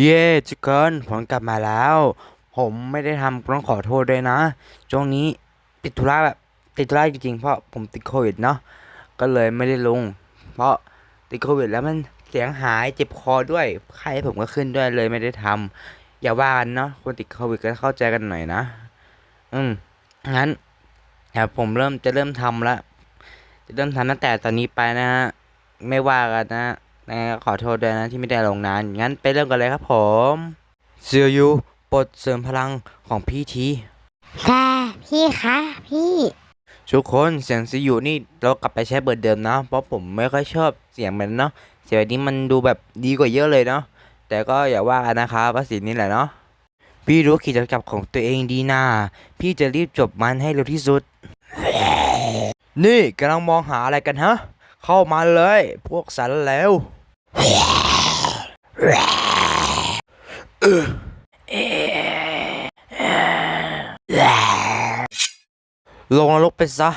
เย้ทุกคนผมกลับมาแล้ว ผมไม่ได้ทำต้องขอโทษด้วยนะช่วงนี้ติดธุระแบบติดธุระจริงๆเพราะผมติดโควิดเนาะก็เลยไม่ได้ลง เพราะติดโควิดแล้วมันเสียงหายเจ็บคอด้วยไข้ผมก็ขึ้นด้วยเลยไม่ได้ทำอย่าว่ากันเนาะคนติดโควิดก็เข้าใจกันหน่อยนะ อืมงั้นเดี๋ยวผมเริ่มจะเริ่มทำละจะเริ่มทำตั้งแต่ตอนนี้ไปนะฮะไม่ว่ากันนะ นะขอโทษด้วยนะที่ไม่ได้ลงนาน งั้นไปเริ่มกันเลยครับผมเซียยูปลดเสริมพลังของพี่ทีค่ะพี่คะพี่ทุกคนเสียงซียูนี่เรากลับไปใช้เบอร์เดิมนะ เพราะผมไม่ค่อยชอบเสียงมันเนาะเสียงแบบนี้มันดูแบบดีกว่าเยอะเลยเนาะแต่ก็อย่าว่ากันนะครับว่าสีนี้แหละเนาะพี่รู้ขีดจำกัดของตัวเองดีนะพี่จะรีบจบมันให้เร็วที่สุด นี่กำลังมองหาอะไรกันฮะ เข้ามาเลย พวกสันแล้ว ลงนรกไปซะ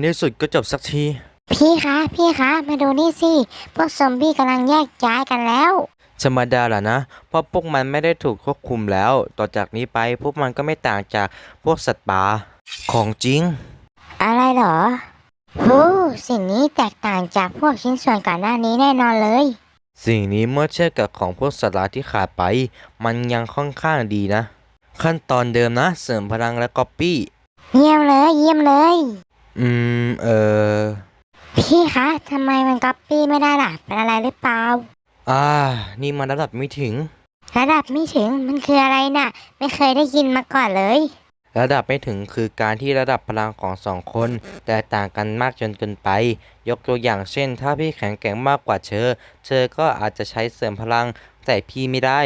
ในที่สุดก็จบสักที พี่คะ พี่คะ มาดูนี่สิ พวกซอมบี้กำลังแยกย้ายกันแล้ว ธรรมดาล่ะนะ เพราะพวกมันไม่ได้ถูกควบคุมแล้ว ต่อจากนี้ไปพวกมันก็ไม่ต่างจากพวกสัตว์ป่า ของจริง อะไรเหรอหูสิ่งนี้แตกต่างจากพวกชิ้นส่วนก่อนหน้านี้แน่นอนเลย สิ่งนี้เมื่อเทียบกับของพวกสัตว์ร้ายที่ขาดไป มันยังค่อนข้างดีนะ ขั้นตอนเดิมนะ เสริมพลังและก๊อปปี้ เยี่ยมเลยเยี่ยมเลย อืม เออ พี่คะทำไมมันก๊อปปี้ไม่ได้ล่ะ เป็นอะไรหรือเปล่า อ่า นี่มันระดับไม่ถึง ระดับไม่ถึงมันคืออะไรน่ะ ไม่เคยได้ยินมาก่อนเลย ระดับไม่ถึงคือการที่ระดับพลังของสองคนแตกต่างกันมากจนเกินไป ยกตัวอย่างเช่น ถ้าพี่แข็งแกร่งมากกว่าเธอ เธอก็อาจจะใช้เสริมพลังแต่พี่ไม่ได้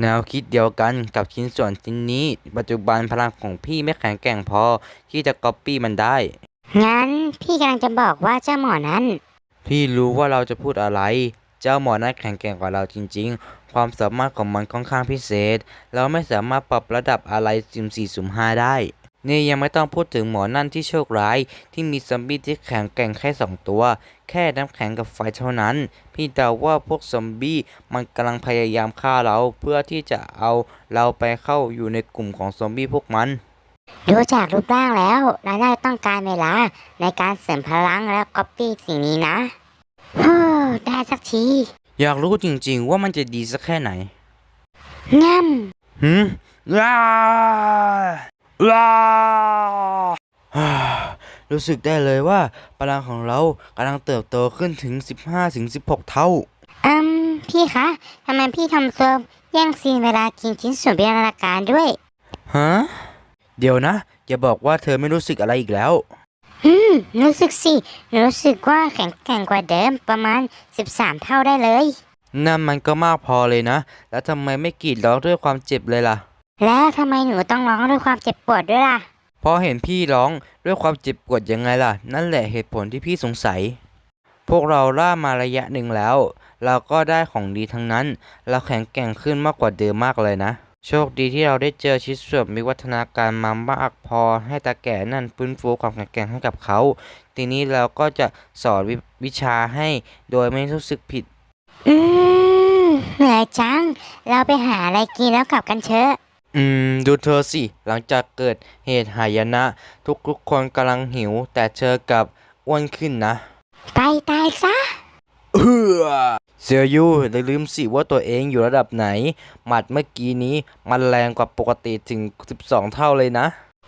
แนวคิดเดียวกันกับชิ้นส่วนชิ้นนี้ ปัจจุบันพลังของพี่ไม่แข็งแกร่งพอ ที่จะก๊อปปี้มันได้ งั้นพี่กำลังจะบอกว่าเจ้าหมอนั้น พี่รู้ว่าเราจะพูดอะไร เจ้าหมอนั้นแข็งแกร่งกว่าเราจริง ๆ ความสามารถของมันค่อนข้างพิเศษ เราไม่สามารถปรับระดับอะไรซิมสี่สุ่มห้าได้นี่ยังไม่ต้องพูดถึงหมอนั่นที่โชคร้าย ที่มีซอมบี้ที่แข็งแกร่งแค่สองตัว แค่น้ำแข็งกับไฟเท่านั้น พี่เดาว่าพวกซอมบี้มันกำลังพยายามฆ่าเราเพื่อที่จะเอาเราไปเข้าอยู่ในกลุ่มของซอมบี้พวกมันดูจากรูปร่างแล้วเราได้ต้องการเวลาในการเสริมพลังแล้วก๊อปปี้สิ่งนี้นะ สักที อยากรู้จริงๆว่ามันจะดีสักแค่ไหนง่หืมว้าว้าฮ่ารู้สึกได้เลยว่าพลังของเรากำลังเติบโตขึ้นถึง 15-16 เท่าำอืมพี่คะทำไมพี่ทำตัวแย่งซีนเวลากินชิ้นส่วนพิจารณาการด้วย ฮะ เดี๋ยวนะ อย่าบอกว่าเธอไม่รู้สึกอะไรอีกแล้ว อืม รู้สึกสิ รู้สึกว่าแข็งแกร่งกว่าเดิมประมาณ 13 เท่าได้เลย นั่นมันก็มากพอเลยนะ แล้วทำไมไม่กรีดร้องด้วยความเจ็บเลยล่ะ แล้วทำไมหนูต้องร้องด้วยความเจ็บปวดด้วยล่ะเพราะเห็นพี่ร้องด้วยความเจ็บปวดยังไงล่ะ นั่นแหละเหตุผลที่พี่สงสัย พวกเราล่ามาระยะหนึ่งแล้ว เราก็ได้ของดีทั้งนั้น เราแข็งแกร่งขึ้นมากกว่าเดิมมากเลยนะ โชคดีที่เราได้เจอชิดส่วนมีวัฒนาการมามากพอให้ตาแก่นั่นฟื้นฟูความแข็งแกร่งให้กับเขา ทีนี้เราก็จะสอนววิชาให้โดยไม่รู้สึกผิด อืมเหนื่อยจัง เราไปหาอะไรกินแล้วกลับกันเถอะ อืม ดูเธอสิ หลังจากเกิดเหตุหายนะ ทุกๆคนกำลังหิว แต่เธอกลับอ้วนขึ้นนะ ไปตายซะ เออ เซียยูอย่าลืมสิว่าตัวเองอยู่ระดับไหน หมัดเมื่อกี้นี้มันแรงกว่าปกติถึง 12 เท่าเลยนะ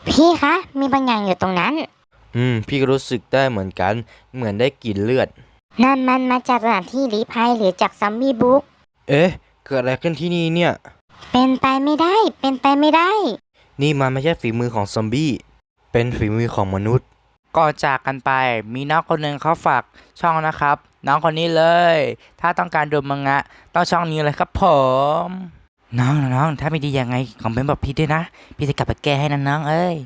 พี่คะ มีบางอย่างอยู่ตรงนั้น อืม พี่ก็รู้สึกได้เหมือนกัน เหมือนได้กลิ่นเลือด นั่นมันมาจากสถานที่ลี้ภัยหรือจากซัมบี้บุ๊ก เอ๊ะ เกิดอะไรขึ้นที่นี่เนี่ย เป็นไปไม่ได้ เป็นไปไม่ได้ นี่มันไม่ใช่ฝีมือของซอมบี้ เป็นฝีมือของมนุษย์ ก่อนจากกันไปมีน้องคนหนึ่งเขาฝากช่องนะครับ น้องคนนี้เลย ถ้าต้องการดูมังงะ ต้องช่องนี้เลยครับผม น้องน้องถ้าไม่ดียังไงคอมเมนต์บอกพี่ด้วยนะ พี่จะกลับไปแก้ให้นะน้องเอ้ย